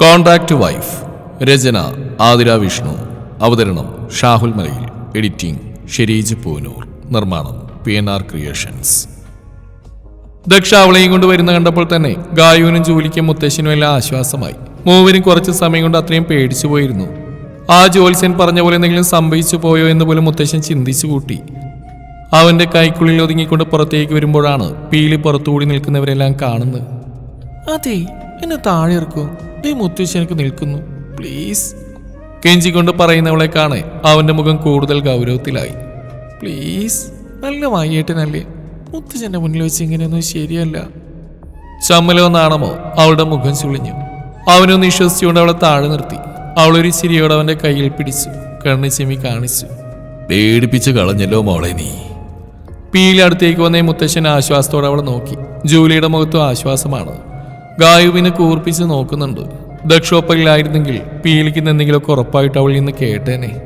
Contract wife രചന ആതിര വിഷ്ണു. അവതരണം Shahul Malayil. Editing Shereej Poonoor. നിർമ്മാണം P N R creations. Daksha അവളെയും കൊണ്ട് വരുന്ന കണ്ടപ്പോൾ തന്നെ ഗായുവിനും ജോലിക്കും മുത്തശ്ശനും എല്ലാം ആശ്വാസമായി. മൂവരും കുറച്ച് സമയം കൊണ്ട് അത്രയും പേടിച്ചു പോയിരുന്നു. ആ ജോത്സ്യൻ പറഞ്ഞ പോലെ എന്തെങ്കിലും സംഭവിച്ചു പോയോ എന്ന് പോലും മുത്തശ്ശൻ ചിന്തിച്ചു കൂട്ടി. അവന്റെ കൈക്കുള്ളിൽ ഒതുങ്ങിക്കൊണ്ട് പുറത്തേക്ക് വരുമ്പോഴാണ് പീലി പുറത്തുകൂടി നിൽക്കുന്നവരെല്ലാം കാണുന്നത്. അതെ എന്നെ താഴെ ഇറക്കൂ. ഈ മുത്തശ്ശനക്ക് നിൽക്കുന്നു. പ്ലീസ് കെഞ്ചിക്കൊണ്ട് പറയുന്നവളെ കാണെ. അവന്റെ മുഖം കൂടുതൽ ഗൗരവത്തിലായി. പ്ലീസ് നല്ല വായേട്ടനല്ലേ മുത്തശ്ശന്റെ മുന്നിൽ വെച്ച് ഇങ്ങനെയൊന്നും ശരിയല്ല. ചമ്മലോ നാണമോ അവളുടെ മുഖം ചുളിഞ്ഞു. അവനൊന്ന് വിശ്വസിച്ചുകൊണ്ട് അവളെ താഴെ നിർത്തി. അവളൊരു ചിരിയോടെ അവന്റെ കയ്യിൽ പിടിച്ചു. കണ്ണ് കാണിച്ചു. പേടിപ്പിച്ച് കളഞ്ഞല്ലോ മോളെ നീ. പീലടുത്തേക്ക് വന്ന മുത്തശ്ശൻ ആശ്വാസത്തോടെ അവളെ നോക്കി. ജൂലിയുടെ മുഖത്തും ആശ്വാസമാണ്. ഗായുവിനെ കൂർപ്പിച്ച് നോക്കുന്നുണ്ട്. ദക്ഷോപ്പയിലായിരുന്നെങ്കിൽ പീലിക്കുന്ന എന്തെങ്കിലുമൊക്കെ ഉറപ്പായിട്ട് അവളിൽ നിന്ന് കേട്ടേനെ.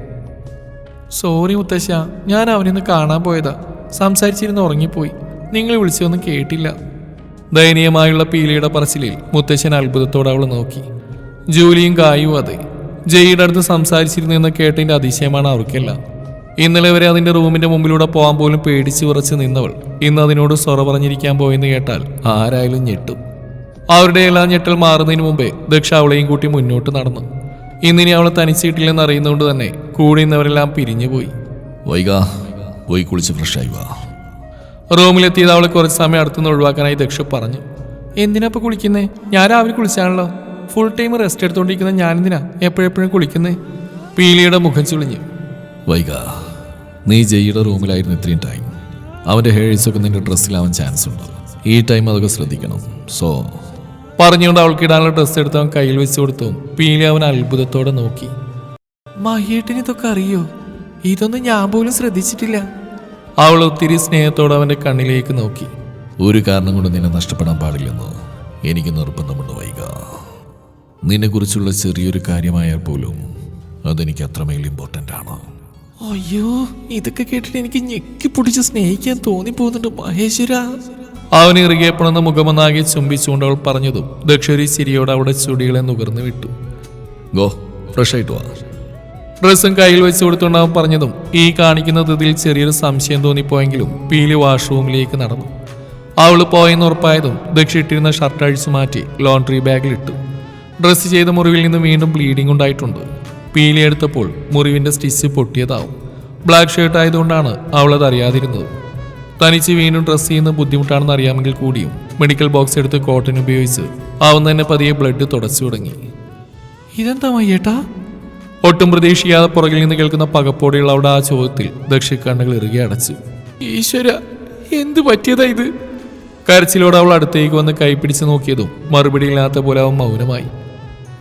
സോറി മുത്തശ്ശ ഞാൻ അവനിന്ന് കാണാൻ പോയതാ. സംസാരിച്ചിരുന്ന് ഉറങ്ങിപ്പോയി. നിങ്ങൾ വിളിച്ചൊന്നും കേട്ടില്ല. ദയനീയമായുള്ള പീലിയുടെ പറച്ചിലിൽ മുത്തശ്ശൻ അത്ഭുതത്തോടെ അവൾ നോക്കി. ജൂലിയും കായും അതെ. ജയിയുടെ അടുത്ത് സംസാരിച്ചിരുന്നു എന്ന് കേട്ടതിന്റെ അതിശയമാണ് അവർക്കെല്ലാം. ഇന്നലെ വരെ അതിന്റെ റൂമിന്റെ മുമ്പിലൂടെ പോകാൻ പോലും പേടിച്ച് ഉറച്ച് നിന്നവൾ ഇന്ന് അതിനോട് സ്വറ പറഞ്ഞിരിക്കാൻ പോയെന്ന് കേട്ടാൽ ആരായാലും ഞെട്ടും. അവരുടെ എല്ലാ ഞെട്ടൽ മാറുന്നതിന് മുമ്പേ ദക്ഷ അവളെയും കൂട്ടി മുന്നോട്ട് നടന്നു. ഇന്നിനി അവളെ തനിച്ചിട്ടില്ലെന്ന് അറിയുന്നതുകൊണ്ട് തന്നെ കൂടെ നിന്നവരെല്ലാം പിരിഞ്ഞുപോയി വൈകാ പോയി കുളിച്ച് ഫ്രഷായി വാ. റൂമിലെത്തിയത് അവളെ കുറച്ച് സമയം അടുത്തുനിന്ന് ഒഴിവാക്കാനായി ദക്ഷ പറഞ്ഞു. എന്തിനാ ഇപ്പൊ കുളിക്കുന്നേ? ഞാൻ രാവിലെ കുളിച്ചാണല്ലോ. ഫുൾ ടൈം റെസ്റ്റ് എടുത്തോണ്ടിരിക്കുന്ന ഞാനെന്തിനാ എപ്പോഴെപ്പോഴും കുളിക്കുന്നേ? പീലിയുടെ മുഖം ചുളിഞ്ഞു. വൈക നീ ജയ്യുടെ റൂമിലായിരുന്നു ഇത്രയും ടൈം അവന്റെ ഹേഴ്സൊക്കെ നിന്റെ ഡ്രസ്സിലാവാൻ ചാൻസ് ഉണ്ട്. ഈ ടൈം അതൊക്കെ ശ്രദ്ധിക്കണം. സോ പറഞ്ഞുകൊണ്ട് അവൾക്കിടാനുള്ള ഡ്രസ്സ് എടുത്ത് അവൻ കയ്യിൽ വെച്ച് കൊടുത്തു. പീലി അവൻ അത്ഭുതത്തോടെ നോക്കി. മഹിയേട്ടന് ഇതൊക്കെ അറിയോ? ഇതൊന്നും ഞാൻ പോലും ശ്രദ്ധിച്ചിട്ടില്ല. അവൾ ഒത്തിരി സ്നേഹത്തോടെ അവന്റെ കണ്ണിലേക്ക് നോക്കി. ഒരു കാരണം കൊണ്ട് നിന്നെ നഷ്ടപ്പെടാൻ പാടില്ലെന്ന് എനിക്ക് നിർബന്ധമുണ്ട് വൈക നിന്നെക്കുറിച്ചുള്ള ചെറിയൊരു കാര്യമായാൽ പോലും അതെനിക്ക് അത്രമേൽ ഇമ്പോർട്ടന്റ് ആണ്. അയ്യോ ഇതൊക്കെ കേട്ടിട്ട് എനിക്ക് ഞെക്കി പൊടിച്ച് സ്നേഹിക്കാൻ തോന്നിപ്പോകുന്നുണ്ട് മഹേശ്വര. അവൻ ഇറുകിയപ്പോഴെന്ന് മുഖമൊന്നാകെ ചുംബിച്ചുകൊണ്ട് അവൾ പറഞ്ഞതും ദക്ഷരി ചിരിയോടെ അവിടെ ചുടികളെ നുകർന്നു വിട്ടു. ഗോ ഫ്രഷ് ആയിട്ട് വാ. ഡ്രസ്സും കയ്യിൽ വെച്ച് കൊടുത്തുകൊണ്ട് അവൻ പറഞ്ഞതും ഈ കാണിക്കുന്ന ഇതിൽ ചെറിയൊരു സംശയം തോന്നിപ്പോയെങ്കിലും പീലി വാഷ്റൂമിലേക്ക് നടന്നു. അവൾ പോയെന്ന് ഉറപ്പായതും ദക്ഷ ഇട്ടിരുന്ന ഷർട്ട് അഴിച്ചു മാറ്റി ലോണ്ടറി ബാഗിലിട്ടു. ഡ്രസ്സ് ചെയ്ത മുറിവിൽ നിന്ന് വീണ്ടും ബ്ലീഡിംഗ് ഉണ്ടായിട്ടുണ്ട്. പീലി എടുത്തപ്പോൾ മുറിവിന്റെ സ്റ്റിച്ച് പൊട്ടിയതാവും. ബ്ലാക്ക് ഷർട്ട് ആയതുകൊണ്ടാണ് അവളത് അറിയാതിരുന്നത്. തനിച്ച് വീണ്ടും ഡ്രസ്സ് ചെയ്യുന്ന ബുദ്ധിമുട്ടാണെന്ന് അറിയാമെങ്കിൽ കൂടിയും മെഡിക്കൽ ബോക്സ് എടുത്ത് കോട്ടൺ ഉപയോഗിച്ച് അവൻ തന്നെ പതിയെ ബ്ലഡ് തുടച്ചു തുടങ്ങി. ഇതെന്താ മയ്യേട്ടാ? ഒട്ടും പ്രതീക്ഷിക്കാതെ പുറകിൽ നിന്ന് കേൾക്കുന്ന പകപ്പോടെയുള്ള അവിടെ ആ ചോദ്യത്തിൽ ദക്ഷിക്കണ്ണുകൾ ഇറുകെ അടച്ചു. ഈശ്വര എന്തു പറ്റിയതാ ഇത്? കരച്ചിലോടെ അവൾ അടുത്തേക്ക് വന്ന് കൈപിടിച്ച് നോക്കിയതും മറുപടി ഇല്ലാത്ത പോലെ അവൻ മൗനമായി.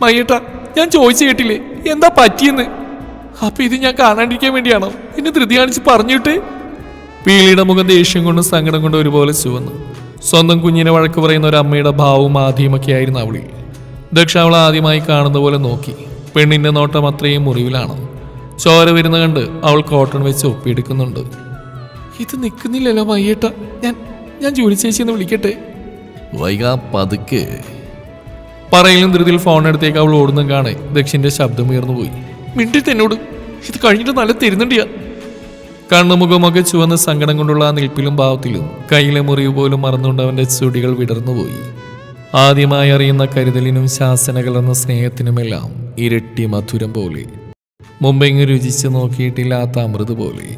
മയ്യട്ട ഞാൻ ചോദിച്ചു കേട്ടില്ലേ എന്താ പറ്റിയെന്ന്? അപ്പൊ ഇത് ഞാൻ കാണാണ്ടിരിക്കാൻ വേണ്ടിയാണോ? എന്നെ ധൃതി കാണിച്ച് പറഞ്ഞിട്ട്? പീലിയുടെ മുഖം ദേഷ്യം കൊണ്ടും സങ്കടം കൊണ്ടും ഒരുപോലെ ചുവന്നു. സ്വന്തം കുഞ്ഞിനെ വഴക്ക് പറയുന്ന ഒരു അമ്മയുടെ ഭാവവും ആദ്യമൊക്കെ ആയിരുന്നു അവളിൽ. ദക്ഷ അവൾ ആദ്യമായി കാണുന്ന പോലെ നോക്കി. പെണ്ണിന്റെ നോട്ടം അത്രയും മുറിവിലാണ്. ചോര വരുന്ന കണ്ട് അവൾ കോട്ടൺ വെച്ച് ഒപ്പിയെടുക്കുന്നുണ്ട്. ഇത് നിൽക്കുന്നില്ലല്ലോ മയ്യേട്ട. ഞാൻ ഞാൻ ജോലി ചേച്ചി എന്ന് വിളിക്കട്ടെ? വൈകാ പതുക്കെ. പറയിലും ധൃതിയിൽ ഫോൺ എടുത്തേക്ക് അവൾ ഓടുന്നും കാണേ ദക്ഷിന്റെ ശബ്ദം ഉയർന്നു പോയി മിണ്ടിട്ട് എന്നോട്. ഇത് കഴിഞ്ഞിട്ട് നല്ല തരുന്നുണ്ടിയാ. കണ്ണുമുഖമൊക്കെ ചുവന്ന സങ്കടം കൊണ്ടുള്ള ആ നിൽപ്പിലും ഭാവത്തിലും കയ്യിലെ മുറിവ് പോലും മറന്നുകൊണ്ട് അവന്റെ ചുടികൾ വിടർന്നുപോയി. ആദ്യമായി അറിയുന്ന കരുതലിനും ശാസന കലർന്ന സ്നേഹത്തിനുമെല്ലാം ഇരട്ടി മധുരം പോലെ. മുമ്പെങ്ങും രുചിച്ച് നോക്കിയിട്ടില്ലാത്ത അമൃത് പോലെ.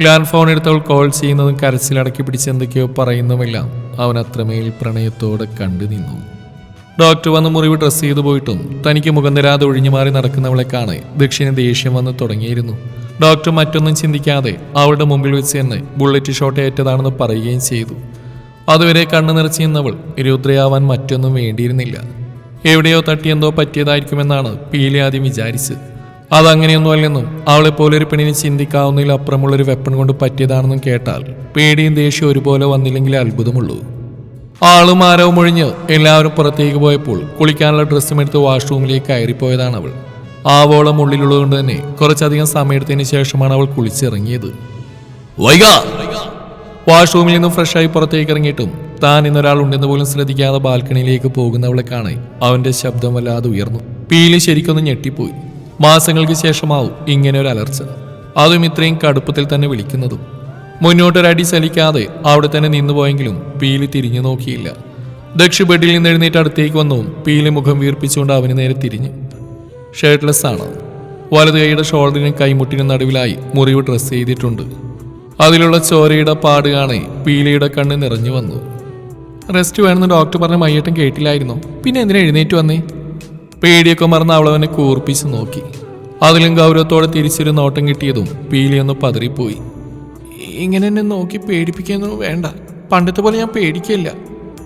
ലാൻഡ് ഫോൺ എടുത്തവൾ കോൾ ചെയ്യുന്നതും കരച്ചിലടക്കി പിടിച്ച് എന്തൊക്കെയോ പറയുന്നതുമെല്ലാം അവൻ അത്രമേൽ പ്രണയത്തോടെ കണ്ടു നിന്നു. ഡോക്ടർ വന്ന് മുറിവ് ഡ്രസ്സ് ചെയ്തു പോയിട്ടും തനിക്ക് മുഖം തരാതെ ഒഴിഞ്ഞു മാറി നടക്കുന്നവളെ കാണെ ദക്ഷിണ ദേഷ്യം വന്ന് തുടങ്ങിയിരുന്നു. ഡോക്ടർ മറ്റൊന്നും ചിന്തിക്കാതെ അവളുടെ മുമ്പിൽ വെച്ച് തന്നെ ബുള്ളറ്റ് ഷോട്ട് ഏറ്റതാണെന്ന് പറയുകയും ചെയ്തു. അതുവരെ കണ്ണു നിറച്ചു നിന്നവൾ രുദ്രയാവാൻ മറ്റൊന്നും വേണ്ടിയിരുന്നില്ല. എവിടെയോ തട്ടിയെന്തോ പറ്റിയതായിരിക്കുമെന്നാണ് പീലി ആദ്യം വിചാരിച്ചത്. അതങ്ങനെയൊന്നുമല്ലെന്നും അവളെപ്പോലെ ഒരു പെണ്ണിനെ ചിന്തിക്കാവുന്നതിൽ അപ്പുറമുള്ളൊരു വെപ്പൺ കൊണ്ട് പറ്റിയതാണെന്നും കേട്ടാൽ പേടിയും ദേഷ്യം ഒരുപോലെ വന്നില്ലെങ്കിൽ അത്ഭുതമുള്ളൂ. ആളും ആരവും ഒഴിഞ്ഞ് എല്ലാവരും പുറത്തേക്ക് പോയപ്പോൾ കുളിക്കാനുള്ള ഡ്രസ്സും എടുത്ത് വാഷ്റൂമിലേക്ക് കയറിപ്പോയതാണ് അവൾ ആവോളം ഉള്ളിലുള്ളതുകൊണ്ട് തന്നെ കുറച്ചധികം സമയത്തിന് ശേഷമാണ് അവൾ കുളിച്ചിറങ്ങിയത്. വൈക! വാഷ്റൂമിൽ നിന്നും ഫ്രഷായി പുറത്തേക്ക് ഇറങ്ങിയിട്ടും താൻ ഇന്നൊരാൾ ഉണ്ടെന്ന് പോലും ശ്രദ്ധിക്കാതെ ബാൽക്കണിയിലേക്ക് പോകുന്നവളെ കാണാൻ അവന്റെ ശബ്ദം വല്ലാതെ ഉയർന്നു. പീലി ശരിക്കൊന്ന് ഞെട്ടിപ്പോയി. മാസങ്ങൾക്ക് ശേഷമാവും ഇങ്ങനെ ഒരു അലർച്ച. അതും ഇത്രയും കടുപ്പത്തിൽ തന്നെ വിളിക്കുന്നതും. മുന്നോട്ടൊരടി ചലിക്കാതെ അവിടെ തന്നെ നിന്നുപോയെങ്കിലും പീലി തിരിഞ്ഞു നോക്കിയില്ല. ദക്ഷ നിന്ന് എഴുന്നേറ്റ് അടുത്തേക്ക് വന്നു പീലി മുഖം വീർപ്പിച്ചുകൊണ്ട് അവന് നേരെ തിരിഞ്ഞു. ഷർട്ട്ലെസ് ആണ്. വലത് കൈയുടെ ഷോൾഡറിനും കൈമുട്ടിനും നടുവിലായി മുറിവ് ഡ്രസ്സ് ചെയ്തിട്ടുണ്ട്. അതിലുള്ള ചോരയുടെ പാട് കാണി പീലയുടെ കണ്ണ് നിറഞ്ഞു വന്നു. റെസ്റ്റ് വേണമെന്ന് ഡോക്ടർ പറഞ്ഞ മയ്യേട്ടൻ കേട്ടില്ലായിരുന്നു. പിന്നെ എന്തിനാ എഴുന്നേറ്റ് വന്നേ? പേടിയൊക്കെ മറന്ന് അവളവനെ കൂർപ്പിച്ച് നോക്കി. അതിലും ഗൗരവത്തോടെ തിരിച്ചൊരു നോട്ടം കിട്ടിയതും പീലിയൊന്ന് പതറിപ്പോയി. ഇങ്ങനെ എന്നെ നോക്കി പേടിപ്പിക്കാനൊന്നും വേണ്ട. പണ്ടത്തെ പോലെ ഞാൻ പേടിക്കില്ല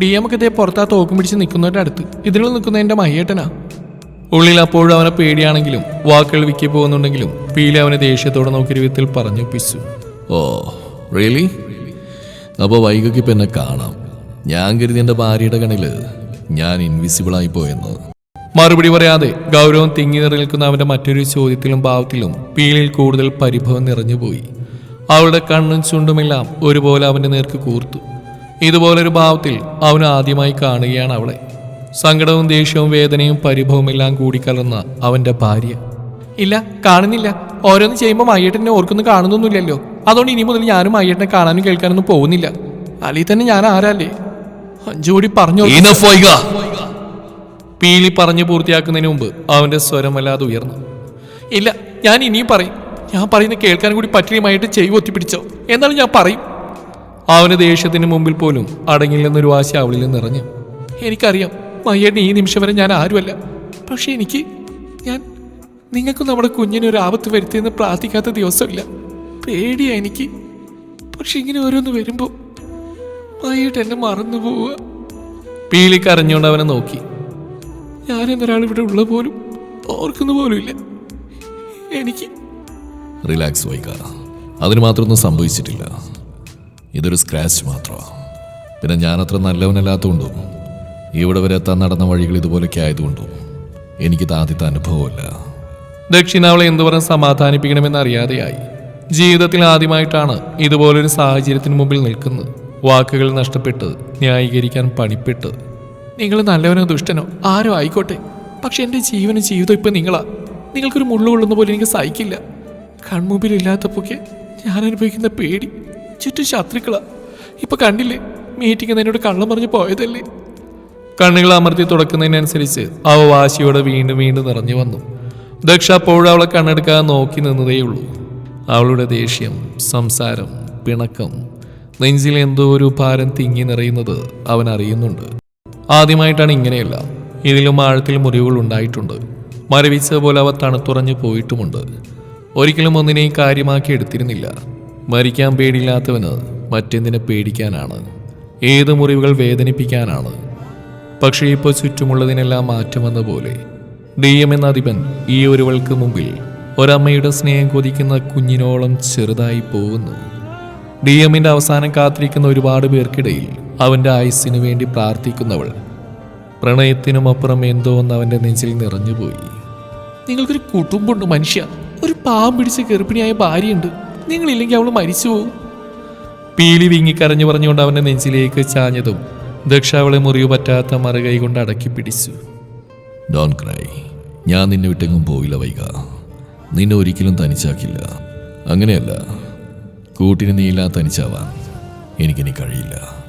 ഡി എം ഒക്കെ ഇതേ പുറത്താ തോക്കും പിടിച്ച് നിൽക്കുന്നവരുടെ അടുത്ത്. ഇതിൽ നിൽക്കുന്ന എന്റെ മയ്യേട്ടനാ. ഉള്ളിൽ അപ്പോഴും അവനെ പേടിയാണെങ്കിലും വാക്കുകൾ വിക്കി പോകുന്നുണ്ടെങ്കിലും പീലി അവനെ ദേഷ്യത്തോടെ നോക്കിയൊരു വിധത്തിൽ പറഞ്ഞൊപ്പിച്ചു ഓ റിയലി? അപ്പോൾ വൈകയ്ക്ക് ഇപ്പം എന്നെ കാണാം. ഞാൻ കരുതി എന്റെ ഭാര്യയുടെ കണിൽ ഞാൻ ഇൻവിസിബിൾ ആയി പോയെന്ന്. മറുപടി പറയാതെ ഗൗരവം തിങ്ങി നിറനിൽക്കുന്ന അവന്റെ മറ്റൊരു ചോദ്യത്തിലും ഭാവത്തിലും പീലിൽ കൂടുതൽ പരിഭവം നിറഞ്ഞുപോയി അവളുടെ കണ്ണും ചുണ്ടുമെല്ലാം ഒരുപോലെ അവന്റെ നേർക്ക് കൂർത്തു. ഇതുപോലൊരു ഭാവത്തിൽ അവൻ ആദ്യമായി കാണുകയാണ് അവളെ. സങ്കടവും ദേഷ്യവും വേദനയും പരിഭവവും എല്ലാം കൂടിക്കലർന്ന അവന്റെ ഭാര്യ. ഇല്ല കാണുന്നില്ല. ഓരോന്ന് ചെയ്യുമ്പോൾ മയ്യേട്ടനെ ഓർക്കൊന്നും കാണുന്നൊന്നുമില്ലല്ലോ. അതുകൊണ്ട് ഇനി മുതൽ ഞാനും മയ്യേട്ടനെ കാണാനും കേൾക്കാനൊന്നും പോകുന്നില്ല. അലി തന്നെ ഞാൻ ആരല്ലേ? അഞ്ചുകൂടി പറഞ്ഞു. പീലി പറഞ്ഞു പൂർത്തിയാക്കുന്നതിന് മുമ്പ് അവന്റെ സ്വരം വല്ലാതെ ഉയർന്നു. ഇല്ല ഞാൻ ഇനിയും പറയും. ഞാൻ പറയുന്ന കേൾക്കാൻ കൂടി പറ്റിയുമായിട്ട് ചെയ്വ് ഒത്തിപ്പിടിച്ചോ എന്നാലും ഞാൻ പറയും. അവന് ദേഷ്യത്തിന് മുമ്പിൽ പോലും അടങ്ങില്ലെന്നൊരു വാശി അവളിൽ നിറഞ്ഞു. എനിക്കറിയാം മയ്യേട്ടൻ ഈ നിമിഷം വരെ ഞാൻ ആരുമല്ല. പക്ഷെ എനിക്ക് ഞാൻ നിങ്ങൾക്കും നമ്മുടെ കുഞ്ഞിന് ഒരു ആപത്ത് വരുത്തിയെന്ന് പ്രാർത്ഥിക്കാത്ത ദിവസമില്ല. പേടിയാ എനിക്ക്. പക്ഷെ ഇങ്ങനെ ഓരോന്ന് വരുമ്പോൾ മയ്യേട്ട് എന്നെ മറന്നു പോവുക. പീലി കരഞ്ഞുകൊണ്ട് അവനെ നോക്കി. ഞാൻ എന്നൊരാൾ ഇവിടെ ഉള്ള പോലും ഓർക്കുന്ന പോലും ഇല്ല എനിക്ക് റിലാക്സ് വൈക അതിന് മാത്രമൊന്നും സംഭവിച്ചിട്ടില്ല. ഇതൊരു സ്ക്രാച്ച് മാത്രമാണ് പിന്നെ ഞാനത്ര നല്ലവനല്ലാത്തതുകൊണ്ടും ഇവിടെ വരെ എത്താൻ നടന്ന വഴികൾ ഇതുപോലൊക്കെ ആയതുകൊണ്ടും? എനിക്ക് ആദ്യത്തെ അനുഭവമല്ല. ദക്ഷിണ അവളെ എന്തു സമാധാനിപ്പിക്കണമെന്ന് അറിയാതെയായി. ജീവിതത്തിൽ ആദ്യമായിട്ടാണ് ഇതുപോലൊരു സാഹചര്യത്തിന് മുമ്പിൽ നിൽക്കുന്നത്. വാക്കുകൾ നഷ്ടപ്പെട്ട് ന്യായീകരിക്കാൻ പണിപ്പെട്ട്. നിങ്ങൾ നല്ലവനോ ദുഷ്ടനോ ആരോ ആയിക്കോട്ടെ. പക്ഷെ എന്റെ ജീവനും ജീവിതം ഇപ്പം നിങ്ങളാ. നിങ്ങൾക്കൊരു മുള്ളു കൊള്ളുന്ന പോലെ എനിക്ക് സഹിക്കില്ല. കൺമുമ്പിൽ ഇല്ലാത്തപ്പോക്കെ ഞാൻ അനുഭവിക്കുന്ന പേടി. ചുറ്റും ശത്രുക്കളാ. ഇപ്പൊ കണ്ടില്ലേ? മീറ്റിംഗ് എന്നോട് കള്ളം പറഞ്ഞു പോയതല്ലേ? കണ്ണുകൾ അമർത്തി തുടക്കുന്നതിനനുസരിച്ച് അവ വാശിയോടെ വീണ്ടും വീണ്ടും നിറഞ്ഞു വന്നു. ദക്ഷ അപ്പോഴും അവളെ കണ്ണെടുക്കാതെ നോക്കി നിന്നതേയുള്ളൂ. അവളുടെ ദേഷ്യം സംസാരം പിണക്കം നെഞ്ചിൽ എന്തോ ഒരു ഭാരം തിങ്ങി നിറയുന്നത് അവൻ അറിയുന്നുണ്ട്. ആദ്യമായിട്ടാണ് ഇങ്ങനെയല്ല. ഇതിലും ആഴത്തിൽ മുറിവുകൾ ഉണ്ടായിട്ടുണ്ട്. മരവിച്ച പോലെ അവ തണുത്തുറഞ്ഞു പോയിട്ടുമുണ്ട്. ഒരിക്കലും ഒന്നിനെയും കാര്യമാക്കി എടുത്തിരുന്നില്ല. മരിക്കാൻ പേടിയില്ലാത്തവന് മറ്റെന്തിനെ പേടിക്കാനാണ്? ഏത് മുറിവുകൾ വേദനിപ്പിക്കാനാണ്? പക്ഷേ ഇപ്പോൾ ചുറ്റുമുള്ളതിനെല്ലാം മാറ്റം വന്ന പോലെ. ഡി എം എന്ന അധിപൻ ഈ ഒരുവൾക്ക് മുമ്പിൽ ഒരമ്മയുടെ സ്നേഹം കൊതിക്കുന്ന കുഞ്ഞിനോളം ചെറുതായി പോകുന്നു. ഡി എമ്മിന്റെ അവസാനം കാത്തിരിക്കുന്ന ഒരുപാട് പേർക്കിടയിൽ അവന്റെ ആയുസ്സിനു വേണ്ടി പ്രാർത്ഥിക്കുന്നവൾ പ്രണയത്തിനും അപ്പുറം എന്തോ ഒന്ന് അവന്റെ നെഞ്ചിൽ നിറഞ്ഞുപോയി. നിങ്ങൾക്കൊരു കുടുംബമുണ്ട് മനുഷ്യ. ഒരു പാവം പിടിച്ച് ഗർഭിണിയായ ഭാര്യയുണ്ട്. നിങ്ങളില്ലെങ്കിൽ അവൾ മരിച്ചു പോകും പീലി വിങ്ങിക്കരഞ്ഞു പറഞ്ഞുകൊണ്ട് അവന്റെ നെഞ്ചിലേക്ക് ചാഞ്ഞതും ദക്ഷ അവളെ മുറിവ് പറ്റാത്ത മറുകൈ കൊണ്ട് അടക്കി പിടിച്ചു. ഡോൺ ക്രൈ ഞാൻ നിന്നെ വിട്ടെങ്ങും പോയില്ല വൈക നിന്നെ ഒരിക്കലും തനിച്ചാക്കില്ല. അങ്ങനെയല്ല കൂട്ടിന് നീയില്ലാ തനിച്ചാവാൻ എനിക്കിനി കഴിയില്ല.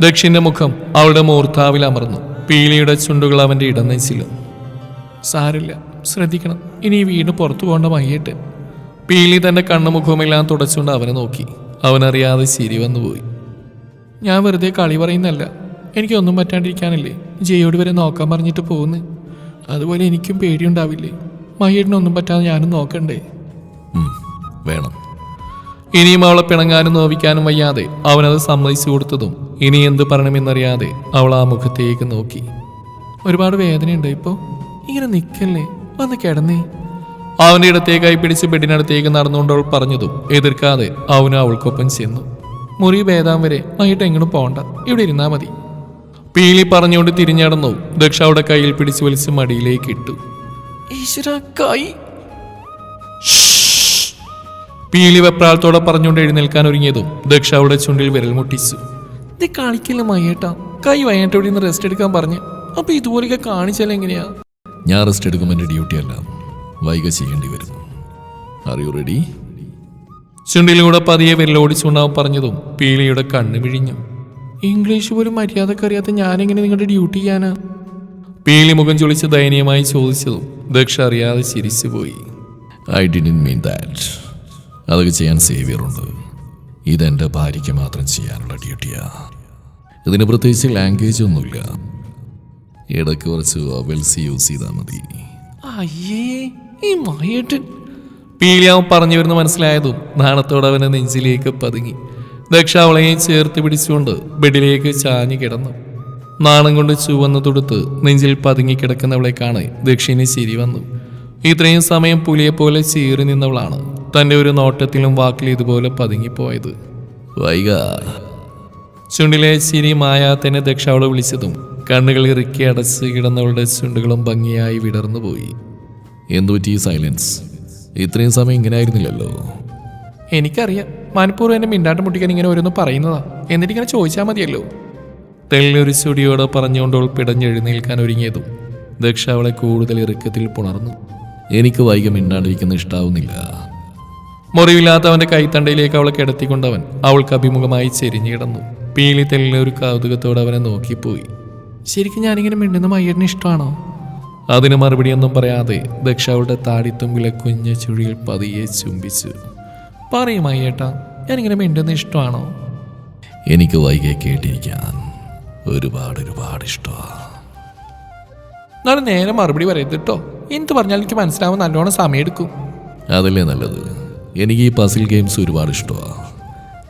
ദക്ഷിന്റെ മുഖം അവളുടെ മൂർത്താവിൽ അമർന്നു. പീലിയുടെ ചുണ്ടുകൾ അവന്റെ ഇടനെച്ചിലും സാരില്ല ശ്രദ്ധിക്കണം ഇനി വീട് പുറത്തു പോകേണ്ട മയ്യേട്ട്. പീലി തന്റെ കണ്ണുമുഖവുമെല്ലാം തുടച്ചുകൊണ്ട് അവനെ നോക്കി. അവനറിയാതെ ചിരി വന്നുപോയി. ഞാൻ വെറുതെ കളി പറയുന്നല്ല എനിക്കൊന്നും പറ്റാണ്ടിരിക്കാനല്ലേ? ജയോട് വരെ നോക്കാൻ പറഞ്ഞിട്ട് പോകുന്നു അതുപോലെ എനിക്കും പേടിയുണ്ടാവില്ലേ? മഹീടിനൊന്നും പറ്റാതെ ഞാനും നോക്കണ്ടേ? വേണം. ഇനിയും അവളെ പിണങ്ങാനും നോവിക്കാനും വയ്യാതെ അവനത് സമ്മതിച്ചു കൊടുത്തതും ഇനി എന്ത് പറയണമെന്നറിയാതെ അവൾ ആ മുഖത്തേക്ക് നോക്കി. ഒരുപാട് വേദനയുണ്ട് ഇപ്പോ. ഇങ്ങനെ നിൽക്കല്ലേ വന്ന് കിടന്നേ. അവന്റെ ഇടത്തേക്കായി പിടിച്ച് ബെഡിനടുത്തേക്ക് നടന്നുകൊണ്ട് അവൾ പറഞ്ഞതും എതിർക്കാതെ അവനും അവൾക്കൊപ്പം ചെന്നു. മുറി ഭേദാം വരെ മഹീട്ട് എങ്ങോട്ടും പോകണ്ട ഇവിടെ ഇരുന്നാ മതി. പീലി പറഞ്ഞുകൊണ്ട് തിരിഞ്ഞടന്നു. ദക്ഷ അവിടെ കയ്യിൽ പിടിച്ചു വലിച്ച് മടിയിലേക്ക് ഇട്ടു. ഈശ്വര കൈ. പീലി വെപ്രാളത്തോടെ പറഞ്ഞുകൊണ്ട് എഴുന്നേൽക്കാൻ ഒരുങ്ങിയതും ദക്ഷ അവിടെ ചുണ്ടിൽ വിരൽ മുട്ടിച്ചു. ഇത് കളിക്കില്ല മയ്യേട്ടാ. കൈ വൈകിട്ട് ഇവിടെ നിന്ന് റെസ്റ്റ് എടുക്കാൻ പറഞ്ഞ്. അപ്പൊ ഇതുപോലെയൊക്കെ കാണിച്ചാൽ എങ്ങനെയാ? ഞാൻ റെസ്റ്റ് എടുക്കുമ്പോൾ എന്റെ ഡ്യൂട്ടി അല്ല. വൈക ചെയ്യേണ്ടി വരും അറിയൂ റെഡി ചുണ്ടിലൂടെ പതിയെ വിരലോടിച്ചുകൊണ്ടാവും പറഞ്ഞതും പീലിയുടെ കണ്ണ് വിഴിഞ്ഞു ഇംഗ്ലീഷ് പോലും മര്യാദയ്ക്ക് അറിയാത്ത ഞാനെങ്ങനെ നിങ്ങളുടെ ഡ്യൂട്ടി ചെയ്യാനാ? പീലി മുഖം ചൊളിച്ച് ദയനീയമായി ചോദിച്ചതും ദക്ഷ അറിയാതെ ചിരിച്ചുപോയി. ഐ ഡിൻ മീൻ ദാറ്റ് അതൊക്കെ ചെയ്യാൻ സേവിയർ ഉണ്ട്. ഇതെന്റെ ഭാര്യയ്ക്ക് മാത്രം ചെയ്യാനുള്ള ഡ്യൂട്ടിയാ ഇതിന് പ്രത്യേകിച്ച് ലാംഗ്വേജ് ഒന്നുമില്ല. ഇടയ്ക്ക് കുറച്ച് വവൽസ് യൂസ് ചെയ്താൽ മതി. അയ്യേ ഈ മായേട്ടൻ. പീലിയാവും പറഞ്ഞു വരുന്ന മനസ്സിലായതും നാണത്തോടെ അവനെ നെഞ്ചിലേക്ക് പതുങ്ങി. ദക്ഷ അവളെയും ചേർത്ത് പിടിച്ചുകൊണ്ട് ബെഡിലേക്ക് ചാഞ്ഞു കിടന്നു. നാണം കൊണ്ട് ചുവന്ന് തൊടുത്ത് നെഞ്ചിൽ പതുങ്ങി കിടക്കുന്നവളെ കാണെ ദക്ഷിണി ചിരി വന്നു. ഇത്രയും സമയം പുലിയെ പോലെ ചീറി നിന്നവളാണ് തന്റെ ഒരു നോട്ടത്തിലും വാക്കിലും ഇതുപോലെ പതുങ്ങിപ്പോയത്. വൈക. ചുണ്ടിലെ ചിരി മായാത്തന്നെ ദക്ഷ അവളെ വിളിച്ചതും കണ്ണുകൾ ഇറുക്കി അടച്ച് കിടന്നവളുടെ ചുണ്ടുകളും ഭംഗിയായി വിടർന്നു പോയി എന്തുപറ്റി സൈലൻസ്? ഇത്രയും സമയം ഇങ്ങനെ ആയിരുന്നില്ലല്ലോ. എനിക്കറിയാം. മനഃപൂർവം എന്നെ മിണ്ടാട്ടം മുട്ടിക്കാൻ ഇങ്ങനെ ഓരോന്ന് പറയുന്നതാ. എന്നിട്ട് ഇങ്ങനെ ചോദിച്ചാൽ മതിയല്ലോ തെല്ലൊരു ചുടിയോടെ പറഞ്ഞുകൊണ്ട് അവൾ പിടഞ്ഞെഴുന്നേൽക്കാൻ ഒരുങ്ങിയതും ദക്ഷ അവളെ കൂടുതൽ ഇറുക്കത്തിൽ പുണർന്നു. എനിക്ക് വൈകി മിണ്ടാണ്ടിരിക്കുന്ന ഇഷ്ടാവുന്നില്ല. മുറിവില്ലാത്ത അവന്റെ കൈത്തണ്ടയിലേക്ക് അവളെ കിടത്തിക്കൊണ്ടവൻ അവൾക്ക് അഭിമുഖമായി ചെരിഞ്ഞു കിടന്നു. പീലി തെല്ലൊരു കൗതുകത്തോടെ അവനെ നോക്കിപ്പോയി. ശരിക്കും ഞാനിങ്ങനെ മിണ്ടുന്ന മയ്യടിന് ഇഷ്ടമാണോ? അതിന് മറുപടിയൊന്നും പറയാതെ ദക്ഷ അവളുടെ താടിത്തുമ്പിലെ കുഞ്ഞ ചുഴിയിൽ പതിയെ ചുംബിച്ചു. പറയും ഏട്ടാ ഞാനിങ്ങനെ മിണ്ടുന്ന ഇഷ്ടമാണോ? എനിക്ക് വൈകെ കേട്ടിരിക്കാൻ ഒരുപാട് ഒരുപാട് ഇഷ്ടമാണ് നാളെ നേരെ മറുപടി പറയരുത് കേട്ടോ എന്ത് പറഞ്ഞാൽ എനിക്ക് മനസ്സിലാവാൻ നല്ലോണം സമയം സമയമെടുക്കും അതല്ലേ നല്ലത്? എനിക്ക് ഈ പസിൽ ഗെയിംസ് ഒരുപാട് ഇഷ്ടമാണ്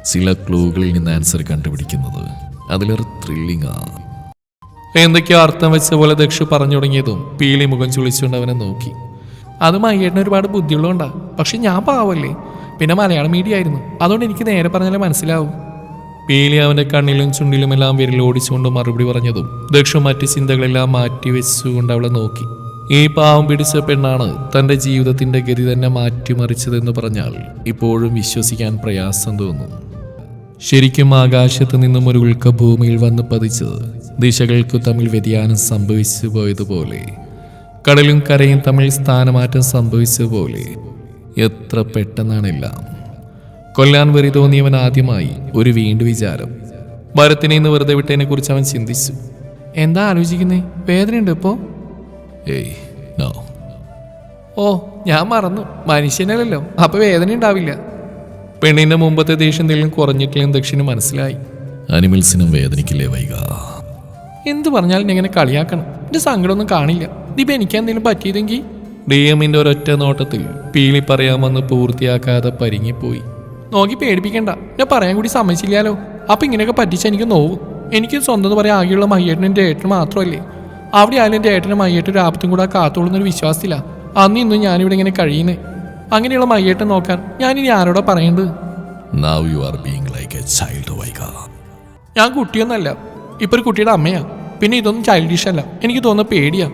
ചില ക്ലൂകളിൽ നിന്ന് ആൻസർ കണ്ടുപിടിക്കുന്നത് അതിലൊരു ത്രില്ലിംഗ് ആ. എന്തൊക്കെയോ അർത്ഥം വെച്ച പോലെ ദക്ഷു പറഞ്ഞു തുടങ്ങിയതും പീലി മുഖം ചുളിച്ചുകൊണ്ട് അവനെ നോക്കി. അത് മയ്യേട്ടന് ഒരുപാട് ബുദ്ധിയുള്ളതുകൊണ്ടാണ് പക്ഷെ ഞാൻ പാവല്ലേ? പിന്നെ മലയാളം മീഡിയം ആയിരുന്നു. അതുകൊണ്ട് എനിക്ക് നേരെ പറഞ്ഞാലേ മനസ്സിലാവും. പീലി അവന്റെ കണ്ണിലും ചുണ്ടിലും എല്ലാം ചുണ്ടിലുമെല്ലാം വിരലോടിച്ചുകൊണ്ട് മറുപടി പറഞ്ഞതും ദക്ഷ മറ്റ് ചിന്തകളെല്ലാം മാറ്റി വെച്ചുകൊണ്ട് അവളെ നോക്കി. ഈ പാവം പിടിച്ച പെണ്ണാണ് തന്റെ ജീവിതത്തിന്റെ ഗതി തന്നെ മാറ്റിമറിച്ചതെന്ന് പറഞ്ഞാൽ ഇപ്പോഴും വിശ്വസിക്കാൻ പ്രയാസം തോന്നുന്നു ശരിക്കും ആകാശത്ത് നിന്നും ഒരു ഉൾക്ക ഭൂമിയിൽ വന്ന് പതിച്ചത് ദിശകൾക്കു തമ്മിൽ വ്യതിയാനം സംഭവിച്ചു പോയതുപോലെ കടലും കരയും തമ്മിൽ സ്ഥാനമാറ്റം സംഭവിച്ചതുപോലെ എത്ര പെട്ടെന്നാണില്ല. കൊല്ലാൻ വെറി തോന്നിയവൻ ആദ്യമായി ഒരു വീണ്ടു വിചാരം. ഭരത്തിനെ ഇന്ന് വെറുതെ വിട്ടതിനെ കുറിച്ച് അവൻ ചിന്തിച്ചു. എന്താ ആലോചിക്കുന്നേ? വേദനയുണ്ട് ഇപ്പോ? ഏയ് നോ. ഓ ഞാൻ മറന്നു. മനുഷ്യനല്ലല്ലോ. അപ്പൊ വേദന ഉണ്ടാവില്ല. പെണ്ണിന്റെ മുമ്പത്തെ ദേഷ്യം എന്തെങ്കിലും കുറഞ്ഞിട്ടില്ലെന്ന് ദക്ഷിണ മനസ്സിലായി. അനിമൽസിനും വേദനിക്കില്ലേ വൈക? എന്ത് പറഞ്ഞാലും എങ്ങനെ കളിയാക്കണം. എന്റെ സങ്കടമൊന്നും കാണില്ല. ഇതിപ്പോ എനിക്ക് എന്തെങ്കിലും പറ്റിയതെങ്കിൽ ഡി എമ്മിന്റെ ഒരൊറ്റ നോട്ടത്തിൽ പീലി പറയാമെന്ന് പൂർത്തിയാക്കാതെ പരിങ്ങിപ്പോയി. നോക്കി പേടിപ്പിക്കണ്ട. ഞാൻ പറയാൻ കൂടി സമ്മതിച്ചില്ലാലോ അപ്പൊ ഇങ്ങനെയൊക്കെ പറ്റിച്ച് എനിക്ക് നോവും. എനിക്ക് സ്വന്തം എന്ന് പറയാൻ ആകെയുള്ള മയ്യേട്ടനും ഏട്ടനും മാത്രമല്ലേ? അവിടെ ആയാലും എന്റെ ഏട്ടനും മയ്യേട്ടും ഒരു ആപത്തും കൂടെ കാത്തോളുന്നൊരു വിശ്വാസത്തില്ല അന്ന് ഇന്നും ഞാനിവിടെ ഇങ്ങനെ കഴിയുന്നേ. അങ്ങനെയുള്ള മയ്യേട്ടൻ നോക്കാൻ ഞാനിനി ആരോടാ പറയേണ്ടത്? Now you are being like a child Vaiga ഞാൻ കുട്ടിയൊന്നല്ല. ഇപ്പൊ ഒരു കുട്ടിയുടെ അമ്മയാ. പിന്നെ ഇതൊന്നും ചൈൽഡിഷ് അല്ല. എനിക്ക് തോന്നുന്ന പേടിയാ.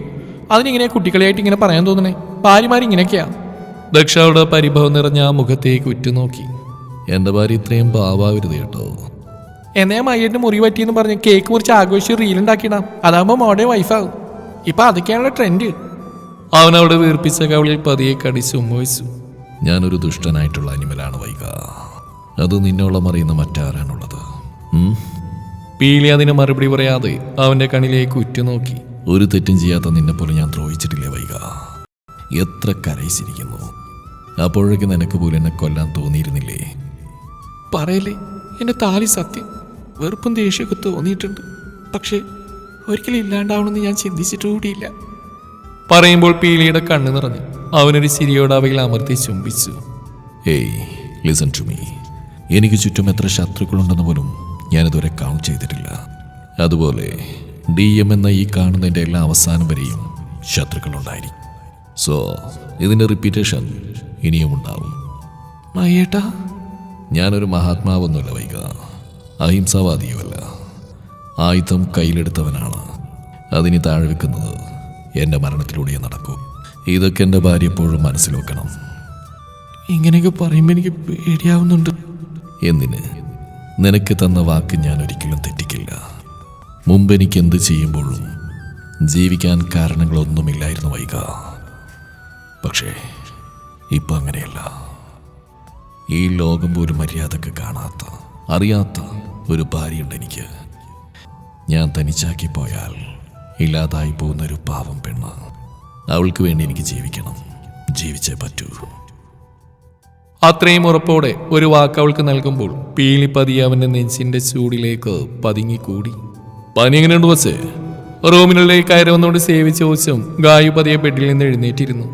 അതിനിങ്ങനെ കുട്ടികളെയായിട്ട് ഇങ്ങനെ പറയാൻ തോന്നണേ. ഭാര്യമാർ ഇങ്ങനെയൊക്കെയാ. ദക്ഷയുടെ പരിഭവം നിറഞ്ഞ ആ മുഖത്തേക്ക് ഉറ്റുനോക്കി. എന്റെ ഭാര്യ ഇത്രയും പാവാവരുത് കേട്ടോ. എന്നെ മയ്യന്റെ മുറി പറ്റിയെന്ന് പറഞ്ഞ് കേക്ക് മുറിച്ച് ആഘോഷിച്ച് റീലുണ്ടാക്കിയിടാം അതാകുമ്പോൾ മോടെ വൈഫാകും ഇപ്പൊ അതൊക്കെയാണല്ലോ ട്രെൻഡ് അവൻ അവിടെ വീർപ്പിച്ച കവളിൽ പതിയെ കടിച്ച് ഉമ്മവച്ചു ഞാനൊരു ദുഷ്ടനായിട്ടുള്ള അനിമലാണ് വൈക. അത് നിന്നോളം അറിയുന്ന മറ്റാരാണുള്ളത്? പീലി അതിന് മറുപടി പറയാതെ അവന്റെ കണ്ണിലേക്ക് ഉറ്റുനോക്കി. ഒരു തെറ്റും ചെയ്യാത്ത നിന്നെപ്പോലെ ഞാൻ ദ്രോഹിച്ചിട്ടില്ലേ വൈക? എത്ര കരയിച്ചിരിക്കുന്നു. അപ്പോഴേക്ക് നിനക്ക് പോലും എന്നെ കൊല്ലാൻ തോന്നിയിരുന്നില്ലേ? പറയല്ലേ എന്റെ താലി സത്യം. വെറുപ്പും ദേഷ്യമൊക്കെ തോന്നിയിട്ടുണ്ട്. പക്ഷേ ഒരിക്കലും ഇല്ലാണ്ടാവണമെന്ന് ഞാൻ ചിന്തിച്ചിട്ടുകൂടിയില്ല പറയുമ്പോൾ പീലിയുടെ കണ്ണു നിറഞ്ഞു. അവനൊരു ചിരിയോട് അവയിൽ അമർത്തി ചുംബിച്ചു. ഏയ് ലിസൺ ടു മീ എനിക്ക് ചുറ്റും എത്ര ശത്രുക്കളുണ്ടെന്ന് പോലും ഞാനിതുവരെ കൗണ്ട് ചെയ്തിട്ടില്ല. അതുപോലെ ഡി എം എന്ന ഈ കാണുന്നതിന്റെ എല്ലാ അവസാനം വരെയും ശത്രുക്കളുണ്ടായിരിക്കും സോ ഇതിന്റെ റിപ്പീറ്റേഷൻ ഇനിയും ഉണ്ടാവും. മയ്യേട്ടാ ഞാനൊരു മഹാത്മാവൊന്നുമല്ല വൈക. അഹിംസാവാദിയുമല്ല. ആയുധം കയ്യിലെടുത്തവനാണ്. അതിനി താഴെ വെക്കുന്നത് എന്റെ മരണത്തിലൂടെ നടക്കൂ. ഇതൊക്കെ എന്റെ ഭാര്യ എപ്പോഴും മനസ്സിൽ വെക്കണം. ഇങ്ങനെയൊക്കെ പറയുമ്പോൾ എനിക്ക് പേടിയാവുന്നുണ്ട്. എന്തിന്? നിനക്ക് തന്ന വാക്ക് ഞാൻ ഒരിക്കലും തെറ്റിക്കില്ല. മുമ്പ് എനിക്ക് എന്ത് ചെയ്യുമ്പോഴും ജീവിക്കാൻ കാരണങ്ങളൊന്നുമില്ലായിരുന്നു വൈക. പക്ഷേ ഇപ്പം അങ്ങനെയല്ല. ഈ ലോകം പോലും മര്യാദയ്ക്ക് കാണാത്ത അറിയാത്ത ഒരു ഭാര്യയുണ്ട് എനിക്ക്. ഞാൻ തനിച്ചാക്കി പോയാൽ ഇല്ലാതായി പോകുന്ന ഒരു പാവം പെണ്ണ്. അവൾക്ക് വേണ്ടി എനിക്ക് ജീവിക്കണം. ജീവിച്ചേ പറ്റൂ. അത്രയും ഉറപ്പോടെ ഒരു വാക്ക് അവൾക്ക് നൽകുമ്പോൾ പീലി അവന്റെ നെഞ്ചിന്റെ ചൂടിലേക്ക് പതുങ്ങിക്കൂടി. പനി എങ്ങനെയുണ്ട് വച്ചേ റൂമിനുള്ളിലേക്ക് കയറി വന്നുകൊണ്ട് സേവി ചോദിച്ചും ഗായു പതിയെ ബെഡിൽ നിന്ന് എഴുന്നേറ്റിരുന്നു.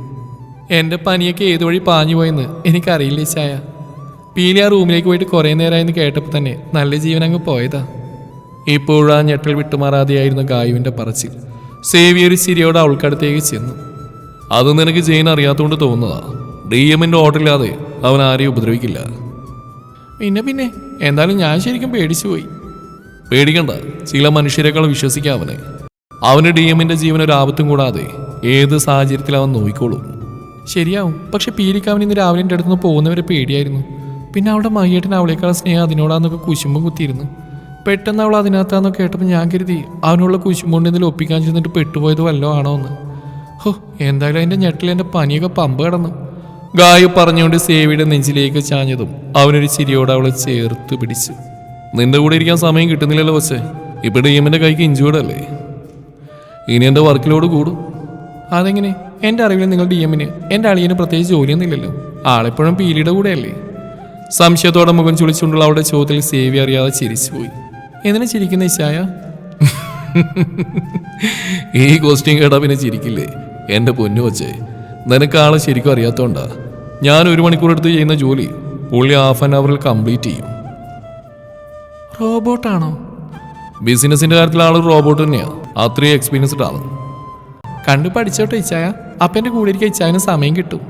എന്റെ പനിയൊക്കെ ഏതു വഴി പാഞ്ഞു പോയെന്ന് എനിക്കറിയില്ല ചായ പീലി ആ റൂമിലേക്ക് പോയിട്ട് കുറേ നേരമായെന്ന് കേട്ടപ്പോൾ തന്നെ നല്ല ജീവൻ അങ്ങ് പോയതാ. ഇപ്പോഴാ ഞെട്ടൽ വിട്ടുമാറാതെയായിരുന്നു ഗായുവിന്റെ പറച്ചിൽ. സേവി ഒരു ചിരിയോടെ അവൾക്കടുത്തേക്ക് ചെന്നു. അത് നിനക്ക് ജെയിൻ അറിയാത്തതുകൊണ്ട് തോന്നുന്നതാ. ഡി എമ്മിന്റെ ഓർഡറില്ലാതെ അവൻ ആരെയും ഉപദ്രവിക്കില്ല. പിന്നെ പിന്നെ. എന്തായാലും ഞാൻ ശരിക്കും പേടിച്ചു പോയി. പേടിക്കണ്ട. ചില മനുഷ്യരെക്കാൾ വിശ്വസിക്കാം അവനെ. അവന് ഡി എമ്മിന്റെ ജീവൻ ഒരു ആപത്തും കൂടാതെ ഏത് സാഹചര്യത്തിൽ അവൻ നോയിക്കോളും ശരിയാവും. പക്ഷെ പീലിക്കാവൻ ഇന്ന് രാവിലെ എന്റെ അടുത്തുനിന്ന് പോകുന്നവരെ പേടിയായിരുന്നു. പിന്നെ അവളുടെ മയ്യേട്ടൻ അവളേക്കാൾ സ്നേഹം അതിനോടാന്നൊക്കെ കുശുമ്പ് കുത്തിയിരുന്നു. പെട്ടെന്ന് അവൾ അതിനകത്താന്നൊക്കെ കേട്ടപ്പോൾ ഞാൻ കരുതി അവനുള്ള കുശുമ്പുകൊണ്ട് ഇതിൽ ഒപ്പിക്കാൻ ചെന്നിട്ട് പെട്ടുപോയത് വല്ലോ ആണോ എന്ന് ഹോ എന്തായാലും എന്റെ ഞെട്ടിൽ എന്റെ പനിയൊക്കെ പമ്പ് കിടന്നു. ഗായു പറഞ്ഞുകൊണ്ട് സേവിയുടെ നെഞ്ചിലേക്ക് ചാഞ്ഞതും അവനൊരു ചിരിയോടെ അവളെ ചേർത്ത് പിടിച്ചു. നിന്റെ കൂടെ ഇരിക്കാൻ സമയം കിട്ടുന്നില്ലല്ലോ പക്ഷേ ഇപ്പൊ ഡീമിന്റെ കൈക്ക് ഇഞ്ചൂർഡ് അല്ലേ ഇനി എന്റെ വർക്കിലോട് കൂടും. അതെങ്ങനെ? എന്റെ അറിവിൽ നിങ്ങൾ ഡി എമ്മിന് എന്റെ അളിയന് പ്രത്യേകിച്ച് ജോലിയൊന്നുമില്ലല്ലോ. ആളെപ്പോഴും പീലിയുടെ കൂടെയല്ലേ. സംശയത്തോടെ മുഖം ചുളിച്ചുകൊണ്ടുള്ള അവളുടെ ചോദ്യത്തിൽ സേവി അറിയാതെ ചിരിച്ചുപോയി. എന്തിനാ ചിരിക്കുന്ന ഇശായ? ഈ ക്വസ്റ്റ്യൻ കേട്ടാ പിന്നെ ചിരിക്കില്ലേ? എന്റെ പൊന്നു വച്ചേ നിനക്ക് ആളെ ശരിക്കും അറിയാത്തോണ്ടാ. ഞാൻ ഒരു മണിക്കൂർ എടുത്ത് ചെയ്യുന്ന ജോലി പുള്ളി ഹാഫ് ആൻ അവറിൽ കംപ്ലീറ്റ് ചെയ്യും. റോബോട്ടാണോ? ബിസിനസിന്റെ കാര്യത്തിൽ ആൾ റോബോട്ട് തന്നെയാണ് അത്രയും എക്സ്പീരിയൻസ്ഡ് ആണ് കണ്ടു പഠിച്ചോട്ടെ ഇച്ചായ. അപ്പന്റെ കൂടെ ഇരിക്കാൻ ഇച്ചായന് സമയം കിട്ടും.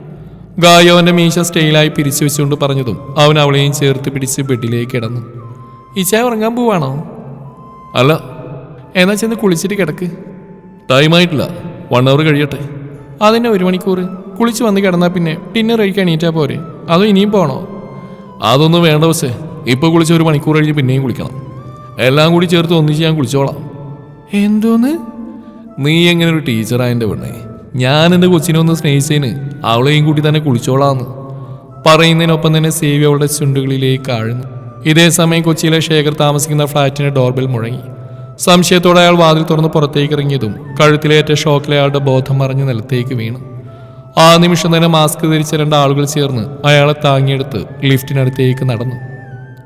ഗായോ അവന്റെ മീശ സ്റ്റൈലായി പിരിച്ചു വെച്ചുകൊണ്ട് പറഞ്ഞതും അവൻ അവളെയും ചേർത്ത് പിടിച്ച് ബെഡിലേക്ക് കിടന്നു. ഇച്ചായ ഉറങ്ങാൻ പോവാണോ? അല്ല. എന്നാ ചെന്ന് കുളിച്ചിട്ട് കിടക്ക്. ടൈം ആയിട്ടില്ല. വൺ അവർ കഴിയട്ടെ. അതന്നെ ഒരു മണിക്കൂർ. കുളിച്ച് വന്ന് കിടന്നാൽ പിന്നെ ഡിന്നർ കഴിക്കാൻ എണീറ്റാ പോരെ. അതോ ഇനിയും പോണോ? അതൊന്നും വേണ്ട പക്ഷേ. ഇപ്പൊ കുളിച്ച് ഒരു മണിക്കൂർ കഴിഞ്ഞ് പിന്നെയും കുളിക്കണം. എല്ലാം കൂടി ചേർത്ത് ഒന്നിച്ച് ഞാൻ കുളിച്ചോളാം. എന്തോന്ന്? നീ എങ്ങനെ ഒരു ടീച്ചറായന്റെ പെണ്ണേ? ഞാൻ എന്റെ കൊച്ചിനെ ഒന്ന് സ്നേഹിച്ചതിന് അവളെയും കൂട്ടി തന്നെ കുളിച്ചോളാന്ന്. പറയുന്നതിനൊപ്പം തന്നെ സേവി അവളുടെ ചുണ്ടുകളിലേക്ക് ആഴ്ന്നു. ഇതേ സമയം കൊച്ചിയിലെ ശേഖർ താമസിക്കുന്ന ഫ്ളാറ്റിന്റെ ഡോർബെൽ മുഴങ്ങി. സംശയത്തോടെ അയാൾ വാതിൽ തുറന്ന് പുറത്തേക്ക് ഇറങ്ങിയതും കഴുത്തിലേറ്റ ഷോക്കിലെ അയാളുടെ ബോധം മറിഞ്ഞ് നിലത്തേക്ക് വീണു. ആ നിമിഷം തന്നെ മാസ്ക് ധരിച്ച രണ്ട് ആളുകൾ ചേർന്ന് അയാളെ താങ്ങിയെടുത്ത് ലിഫ്റ്റിനടുത്തേക്ക് നടന്നു.